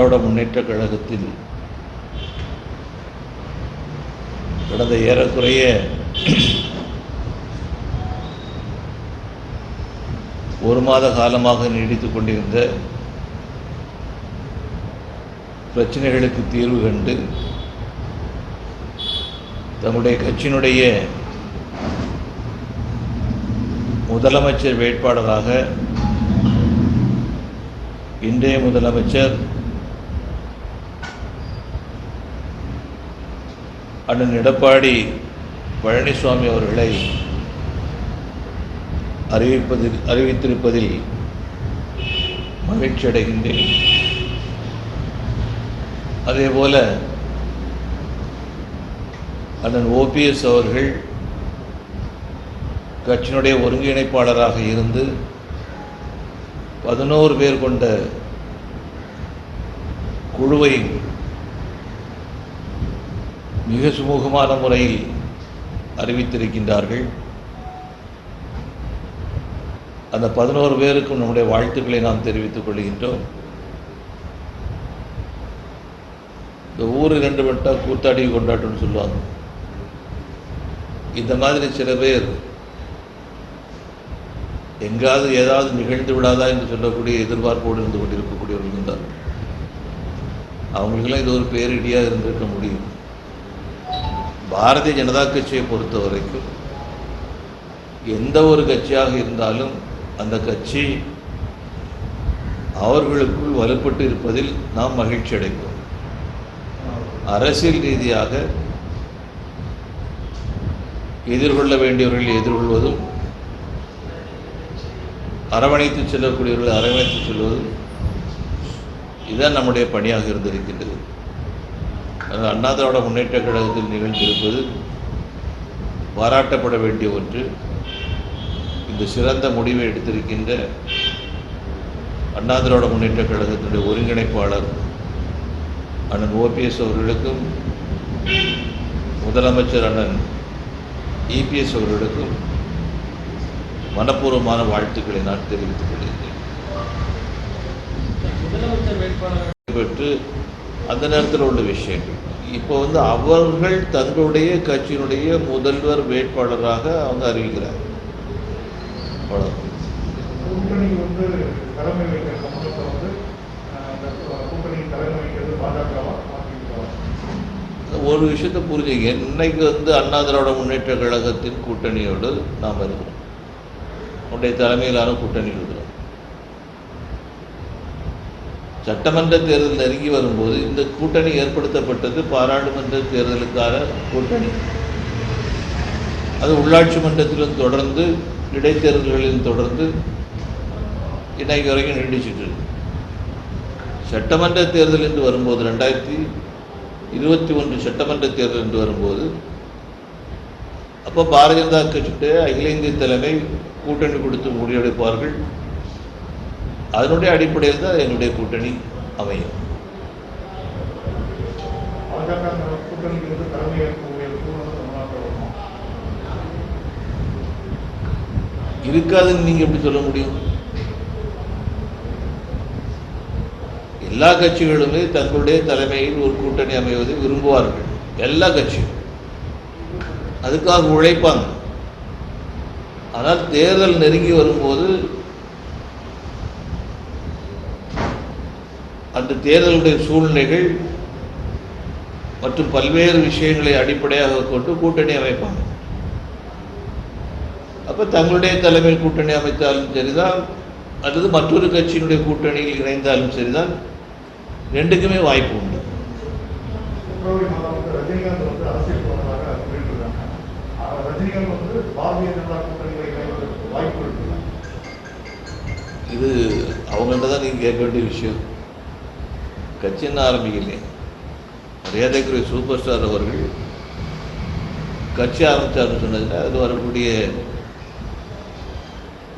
திராவிட முன்னேற்ற கழகத்தில் கடந்த ஏறக்குறைய ஒரு மாத காலமாக நீடித்து கொண்டிருந்த பிரச்சனைகளுக்கு தீர்வு கண்டு தம்முடைய கட்சியினுடைய முதலமைச்சர் வேட்பாளராக இன்றைய முதலமைச்சர் அண்ணன் எடப்பாடி பழனிசுவாமி அவர்களை அறிவிப்பதில் அறிவித்திருப்பதில் மகிழ்ச்சி அடைகின்றேன். அதேபோல அண்ணன் ஓபிஎஸ் அவர்கள் கட்சியினுடைய ஒருங்கிணைப்பாளராக இருந்து பதினோரு பேர் கொண்ட குழுவை மிக சுமூகமான முறையில் அறிவித்திருக்கின்றார்கள். அந்த பதினோரு பேருக்கும் நம்முடைய வாழ்த்துக்களை நாம் தெரிவித்துக் கொள்கின்றோம். இந்த ஊர் இரண்டு வட்டா கூத்தாடி கொண்டாட்டம்னு சொல்லுவாங்க. இந்த மாதிரி சில பேர் எங்காவது ஏதாவது நிகழ்ந்து விடாதா என்று சொல்லக்கூடிய எதிர்பார்ப்போடு இருந்து கொண்டிருக்கக்கூடியவர்கள் இருந்தார் அவங்களுக்கெல்லாம் இது ஒரு பேரிடியாக இருந்திருக்க முடியும். பாரதிய ஜனதா கட்சியை பொறுத்த வரைக்கும் எந்த ஒரு கட்சியாக இருந்தாலும் அந்த கட்சி அவர்களுக்குள் வலுப்பட்டு இருப்பதில் நாம் மகிழ்ச்சி அடைகிறோம் அரசியல் ரீதியாக எதிர்கொள்ள வேண்டியவர்கள் எதிர்கொள்வதும் அரவணைத்து செல்லக்கூடியவர்கள் அரவணைத்து செல்வதும் இதுதான் நம்முடைய பணியாக இருந்திருக்கின்றது. அது அண்ணா திராவிட முன்னேற்ற கழகத்தில் நிகழ்ந்திருப்பது பாராட்டப்பட வேண்டிய ஒன்று. இந்த சிறந்த முடிவை எடுத்திருக்கின்ற அண்ணா திராவிட முன்னேற்ற கழகத்தினுடைய ஒருங்கிணைப்பாளர் அண்ணன் ஓபிஎஸ் அவர்களுக்கும் முதலமைச்சர் அண்ணன் இபிஎஸ் அவர்களுக்கும் மனப்பூர்வமான வாழ்த்துக்களை நான் தெரிவித்துக் கொள்கிறேன். பெற்று அந்த நேரத்தில் உள்ள விஷயங்கள். இப்போ வந்து அவர்கள் தங்களுடைய கட்சியினுடைய முதல்வர் வேட்பாளராக அவங்க பாஜகவா அதிமுகவா? ஒரு விஷயத்தை புரிஞ்சுங்க. இன்னைக்கு வந்து அண்ணா திராவிட முன்னேற்ற கழகத்தின் கூட்டணியோடு நாம் இருக்கிறோம். உடைய தலைமையிலான கூட்டணி இருக்கிறோம். சட்டமன்ற தேர்தல் நெருங்கி வரும்போது இந்த கூட்டணி ஏற்படுத்தப்பட்டது பாராளுமன்ற தேர்தலுக்கான கூட்டணி. அது உள்ளாட்சி மன்றத்திலும் தொடர்ந்து இடைத்தேர்தல்களிலும் தொடர்ந்து இன்னைக்கு வரைக்கும் நீடிச்சிட்டு இருக்கு. சட்டமன்ற தேர்தல் என்று வரும்போது ரெண்டாயிரத்தி இருபத்தி ஒன்று சட்டமன்ற தேர்தல் என்று வரும்போது அப்போ பாரதிய ஜனதா கட்சியுடைய அகில இந்திய தலைமை கூட்டணி கொடுத்து முடிவெடுப்பார்கள். அதனுடைய அடிப்படையில் தான் என்னுடைய கூட்டணி அமையும். இருக்காதுன்னு நீங்க எப்படி சொல்ல முடியும்? எல்லா கட்சிகளுமே தங்களுடைய தலைமையில் ஒரு கூட்டணி அமைவதை விரும்புவார்கள். எல்லா கட்சியும். அதுக்காக உழைப்பாங்க. ஆனால் தேர்தல் நெருங்கி வரும்போது அந்த தேர்தலுடைய சூழ்நிலைகள் மற்றும் பல்வேறு விஷயங்களை அடிப்படையாக கொண்டு கூட்டணி அமைப்பாங்க. அப்போ தங்களுடைய தலைமையில் கூட்டணி அமைத்தாலும் சரிதான் அல்லது மற்றொரு கட்சியினுடைய கூட்டணியில் இணைந்தாலும் சரிதான் ரெண்டுக்குமே வாய்ப்பு உண்டு. இது அவங்கள்ட்ட தான் நீங்கள் கேட்க வேண்டிய விஷயம். கட்சி என்ன ஆரம்பிக்கலையே. மரியாதைக்குரிய சூப்பர் ஸ்டார் அவர்கள் கட்சி ஆரம்பித்தார்னு சொன்னதுல அது வரக்கூடிய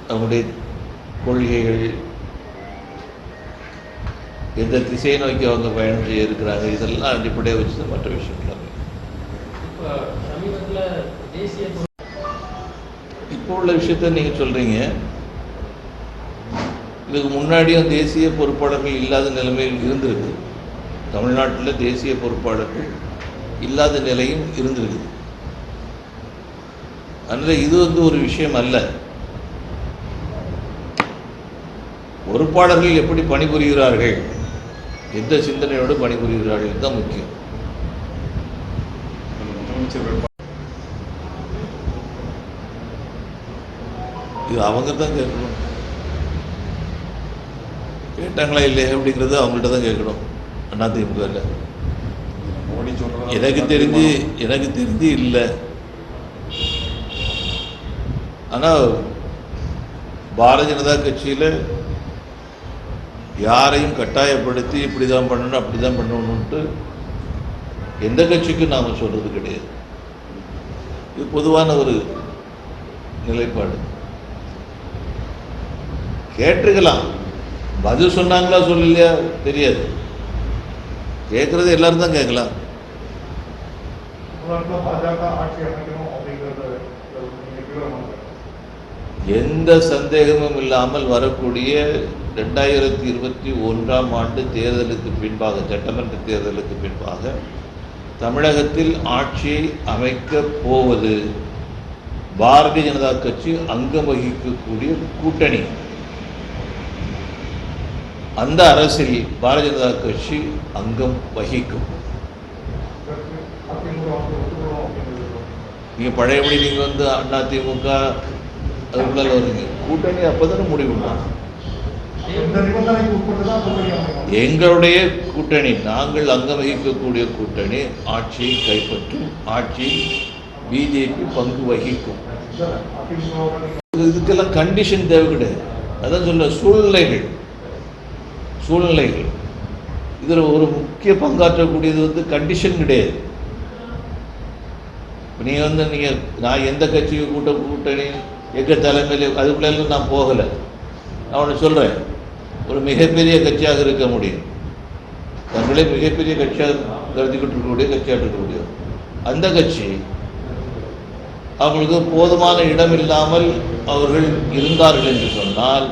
அவங்களுடைய கொள்கைகள் எந்த திசையை நோக்கி அவங்க பயணம் செய்ய இருக்கிறாங்க இதெல்லாம் அடிப்படையாக வச்சு மற்ற பொரு- இப்போ உள்ள விஷயத்த நீங்கள் சொல்கிறீங்க இதுக்கு முன்னாடியும் தேசிய பொறுப்பாளர்கள் இல்லாத நிலைமையில் இருந்திருக்கு. தமிழ்நாட்டில் தேசிய பொறுப்பாளர்கள் இல்லாத நிலையும் இருந்திருக்குது அதனால் இது வந்து ஒரு விஷயம் அல்ல. பொறுப்பாளர்கள் எப்படி பணிபுரிகிறார்கள்? எந்த சிந்தனையோடு பணிபுரிகிறார்கள் தான் முக்கியம். இது அவங்க தான் கேட்கணும். கேட்டாங்களா இல்லையா அப்படிங்கிறது அவங்கள்ட்ட தான் கேட்கணும். அதிமுக இல்லை எனக்கு தெரிஞ்சு எனக்கு தெரிஞ்சு இல்லை. ஆனால் பாரதிய ஜனதா கட்சியில் யாரையும் கட்டாயப்படுத்தி இப்படி தான் பண்ணணும் அப்படி தான் பண்ணணுன்ட்டு எந்த கட்சிக்கும் நாம் சொல்கிறது கிடையாது. இது பொதுவான ஒரு நிலைப்பாடு. கேட்டிருக்கலாம் பதில் சொன்னாங்களா சொல்லலையா? தெரியாது. கேட்குறது எல்லாரும் தான் கேட்கலாம். எந்த சந்தேகமும் இல்லாமல் வரக்கூடிய ரெண்டாயிரத்தி இருபத்தி ஒன்றாம் ஆண்டு தேர்தலுக்கு பின்பாக சட்டமன்ற தேர்தலுக்கு பின்பாக தமிழகத்தில் ஆட்சியை அமைக்கப் போவது பாரதிய ஜனதா கட்சி அங்கம் வகிக்கக்கூடிய கூட்டணி. அந்த அரசில் பாரதிய ஜனதா கட்சி அங்கம் வகிக்கும். வந்து நீங்கள் பழையபடி நீங்கள் வந்து அதிமுக அதுக்குள்ள வருவீங்க கூட்டணி அப்போ தானே எங்களுடைய கூட்டணி நாங்கள் அங்கம் வகிக்கக்கூடிய கூட்டணி ஆட்சியை கைப்பற்றும் ஆட்சி பிஜேபி பங்கு வகிக்கும். இதுக்கெல்லாம் கண்டிஷன் தேவை கிடையாது அதான் சொல்ல சூழ்நிலைகள். சூழ்நிலைகள். இதில் ஒரு முக்கிய பங்காற்றக்கூடியது வந்து கண்டிஷன் கிடையாது. இப்போ நீங்கள் வந்து நீங்கள் நான் எந்த கட்சிக்கு கூட்ட கூட்டணி எங்கள் தலைமையில் அதுக்குள்ளே நான் போகலை. நான் ஒன்று சொல்கிறேன் ஒரு மிகப்பெரிய கட்சியாக இருக்க முடியும். தங்களே மிகப்பெரிய கட்சியாக கருதிக்கிட்டு இருக்கக்கூடிய கட்சியாக இருக்கக்கூடிய அந்த கட்சி அவங்களுக்கு போதுமான இடம் இல்லாமல் அவர்கள் இருந்தார்கள் என்று சொன்னால்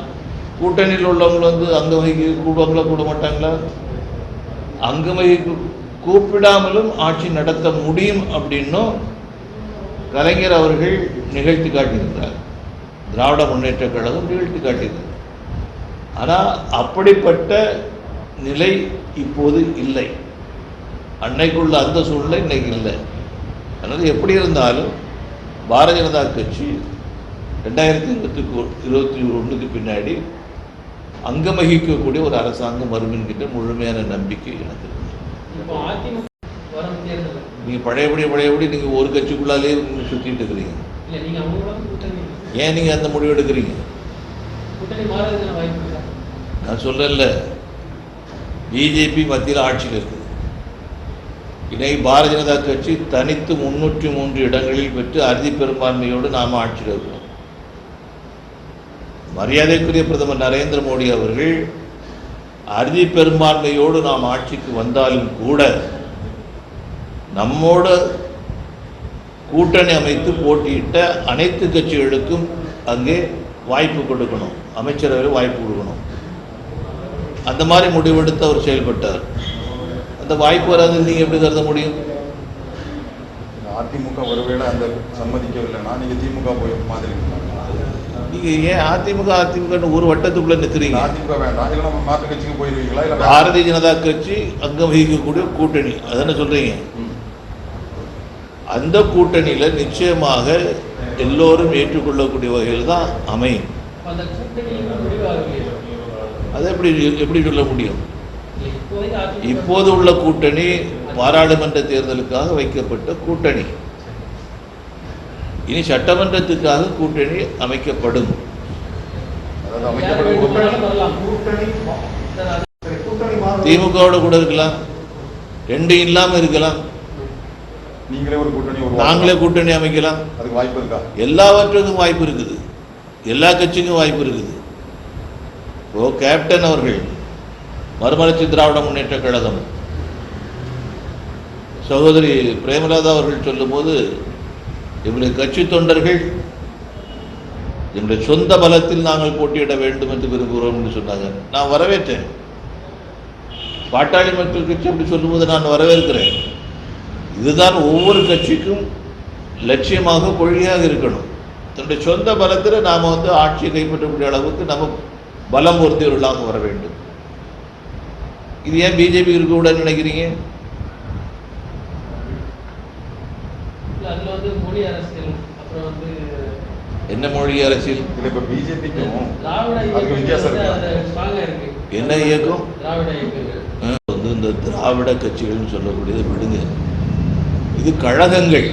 கூட்டணியில் உள்ளவங்க வந்து அங்க வகிக்க கூடுவாங்களா கூட மாட்டாங்களா அங்க கூப்பிடாமலும் ஆட்சி நடத்த முடியும் அப்படின்னும் கலைஞர் அவர்கள் நிகழ்த்தி காட்டியிருந்தார் திராவிட முன்னேற்ற கழகம் நிகழ்த்தி காட்டியிருந்தார் ஆனால் அப்படிப்பட்ட நிலை இப்போது இல்லை. அன்னைக்குள்ள அந்த சூழ்நிலை இன்னைக்கு இல்லை. அதனால் எப்படி இருந்தாலும் பாரதிய ஜனதா கட்சி ரெண்டாயிரத்தி இருபத்தி இருபத்தி ஒன்றுக்கு பின்னாடி அங்கம் வகிக்கக்கூடிய ஒரு அரசாங்கம் வரும் என்கின்ற முழுமையான நம்பிக்கை எனக்கு இருக்கு. இப்போ அதிமுக வரும் தேர்தல் நீங்க பழையபடி பழையபடி நீங்க ஒரு கட்சிக்குள்ளாலே சுத்திட்டு இருக்கிறீங்க. ஏன் நீங்க அந்த முடிவு எடுக்கிறீங்க? நான் சொல்லல. பிஜேபி மத்தியில் ஆட்சியில் இருக்குது. இன்னைக்கு பாரதிய ஜனதா கட்சி தனித்து முன்னூற்றி மூன்று இடங்களில் பெற்று அறுதி பெரும்பான்மையோடு நாம் ஆட்சியில் இருக்கிறோம் மரியாதைக்குரிய பிரதமர் நரேந்திர மோடி அவர்கள் அறுதி பெரும்பான்மையோடு நாம் ஆட்சிக்கு வந்தாலும் கூட நம்மோட கூட்டணி அமைத்து போட்டியிட்ட அனைத்து கட்சிகளுக்கும் அங்கே வாய்ப்பு கொடுக்கணும். அமைச்சரவையில் வாய்ப்பு கொடுக்கணும். அந்த மாதிரி முடிவெடுத்து அவர் செயல்பட்டார். அந்த வாய்ப்பு வராது நீங்கள் எப்படி கருத முடியும்? அதிமுக ஒருவேளை அந்த சம்மதிக்கவில்லைன்னா நீங்க திமுக போய் மாதிரி நீங்கள் ஏன் அதிமுக அதிமுகன்னு ஒரு வட்டத்துக்குள்ளே நிற்கிறீங்க அதிமுக வேண்டாம். இல்ல நம்ம மாற்று கட்சிக்கு போயிருவீங்களா? இல்ல பாரதிய ஜனதா கட்சி அங்கம் வகிக்கக்கூடிய கூட்டணி. அதானே சொல்கிறீங்க. அந்த கூட்டணியில் நிச்சயமாக எல்லோரும் ஏற்றுக்கொள்ளக்கூடிய வகையில் தான் அமையும். அதை எப்படி எப்படி சொல்ல முடியும்? அதிமுக இப்போது உள்ள கூட்டணி பாராளுமன்ற தேர்தலுக்காக வைக்கப்பட்ட கூட்டணி. இனி சட்டமன்றத்துக்காக கூட்டணி அமைக்கப்படும். திமுகவோட கூட இருக்கலாம். ரெண்டு இல்லாமல் இருக்கலாம். நீங்களே ஒரு கூட்டணி ஒரு நாங்களே கூட்டணி அமைக்கலாம். அதுக்கு வாய்ப்பு இருக்கா? எல்லாவற்றுக்கும் வாய்ப்பு இருக்குது. எல்லா கட்சிக்கும் வாய்ப்பு இருக்குது. இப்போ கேப்டன் அவர்கள் மறுமலர்ச்சி திராவிட முன்னேற்ற கழகம். சகோதரி பிரேமலதா அவர்கள் சொல்லும்போது இவருடைய கட்சி தொண்டர்கள் என்னுடைய சொந்த பலத்தில் நாங்கள் போட்டியிட வேண்டும் என்று விரும்புகிறோம் என்று சொன்னாங்க. நான் வரவேற்றேன். பாட்டாளி மக்கள் கட்சி அப்படி சொல்லும்போது நான் வரவேற்கிறேன். இதுதான் ஒவ்வொரு கட்சிக்கும் லட்சியமாக கொள்கையாக இருக்கணும். தன்னுடைய சொந்த பலத்தில் நாம் வந்து ஆட்சியை கைப்பற்றக்கூடிய அளவுக்கு நம்ம பலம் பொருந்தியவர்களாக வர வேண்டும். இது ஏன் பிஜேபி இருக்கக்கூடாதுன்னு நினைக்கிறீங்க இல்ல, அதுல வந்து மொழி அரசியல் அப்புறம் வந்து என்ன மொழி அரசியல்? இல்லை இப்போ பிஜேபிக்கும் அதுக்கு வித்தியாசம் இருக்கா. என்ன இயக்கம்? திராவிட இயக்கங்கள். அஹ் வந்து இந்த திராவிட கட்சிகள்னு சொல்லக்கூடியதை விடுங்க. இது கழகங்கள்.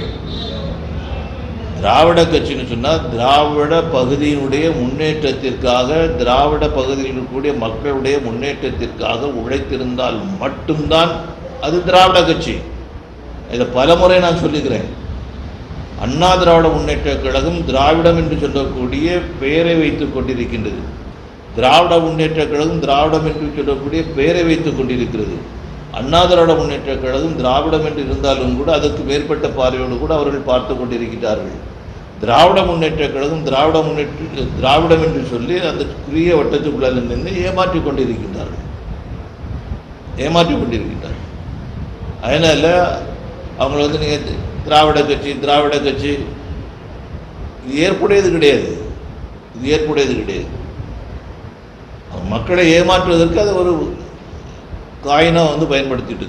திராவிட கட்சின்னு சொன்னால் திராவிட பகுதியினுடைய முன்னேற்றத்திற்காக திராவிட பகுதியில் இருக்கக்கூடிய மக்களுடைய முன்னேற்றத்திற்காக உழைத்திருந்தால் மட்டும்தான் அது திராவிட கட்சி. இதை பலமுறை நான் சொல்லுகிறேன் அண்ணா திராவிட முன்னேற்ற கழகம் திராவிடம் என்று சொல்லக்கூடிய பெயரை வைத்துக் கொண்டிருக்கின்றது. திராவிட முன்னேற்ற கழகம் திராவிடம் என்று சொல்லக்கூடிய பெயரை வைத்துக் கொண்டிருக்கிறது. அண்ணா திராவிட முன்னேற்ற கழகம் திராவிடம் என்று இருந்தாலும் கூட அதற்கு மேற்பட்ட பார்வையோடு கூட அவர்கள் பார்த்து கொண்டிருக்கிறார்கள் திராவிட முன்னேற்ற கழகம் திராவிட முன்னேற்ற திராவிடம் என்று சொல்லி அந்த குறுகிய வட்டத்துக்குள்ளால் நின்று ஏமாற்றிக் கொண்டிருக்கின்றார்கள். ஏமாற்றி கொண்டிருக்கின்றார்கள். அதனால் அவங்கள வந்து நீங்கள் திராவிட கட்சி திராவிட கட்சி. இது ஏற்புடையது கிடையாது. இது ஏற்புடையது கிடையாது. மக்களை ஏமாற்றுவதற்கு அதை ஒரு காயினாக வந்து பயன்படுத்திட்டு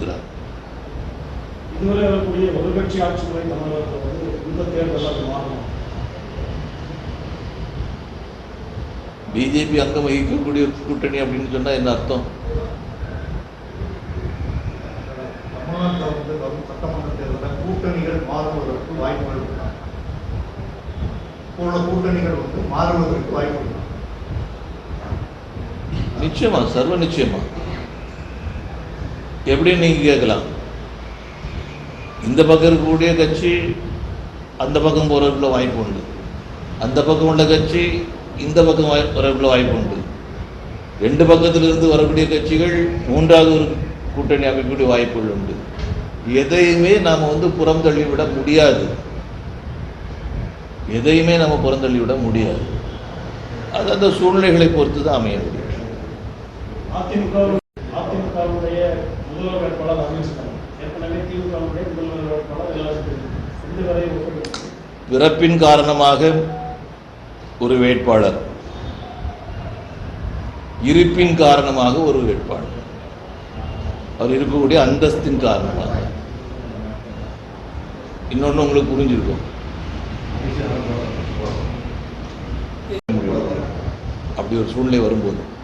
மாறும் பிஜேபி அங்கம் வகிக்கக்கூடிய கூட்டணி அப்படின்னு சொன்னால் என்ன அர்த்தம் தமிழ்நாட்டில் வந்து வரும் சட்டமன்ற தேர்தலில் கூட்டணிகள் மாறுவதற்கு வாய்ப்புகள் இருக்கா உள்ள கூட்டணிகள் வந்து மாறுவதற்கு வாய்ப்பு நிச்சயமா சர்வ நிச்சயமா. எப்படி நீங்க கேட்கலாம். இந்த பக்கம் இருக்கக்கூடிய கட்சி அந்த பக்கம் போறதுக்குள்ள வாய்ப்பு உண்டு. அந்த பக்கம் உள்ள கட்சி இந்த பக்கம் வரக்குள்ள வாய்ப்பு உண்டு. ரெண்டு பக்கத்திலிருந்து வரக்கூடிய கட்சிகள் மூன்றாவது ஒரு கூட்டணி அமைக்கக்கூடிய வாய்ப்புகள் உண்டு. எதையுமே நாம் வந்து புறம் தள்ளிவிட முடியாது. எதையுமே நம்ம புறந்தள்ளிவிட முடியாது. அது அந்த சூழ்நிலைகளை பொறுத்து தான் அமைய முடியும். பிறப்பின் காரணமாக ஒரு வேட்பாளர். இருப்பின் காரணமாக ஒரு வேட்பாளர். அவர் இருக்கக்கூடிய அந்தஸ்தின் காரணமாக. இன்னொன்று உங்களுக்கு புரிஞ்சிருக்கும். அப்படி ஒரு சூழ்நிலை வரும்போது.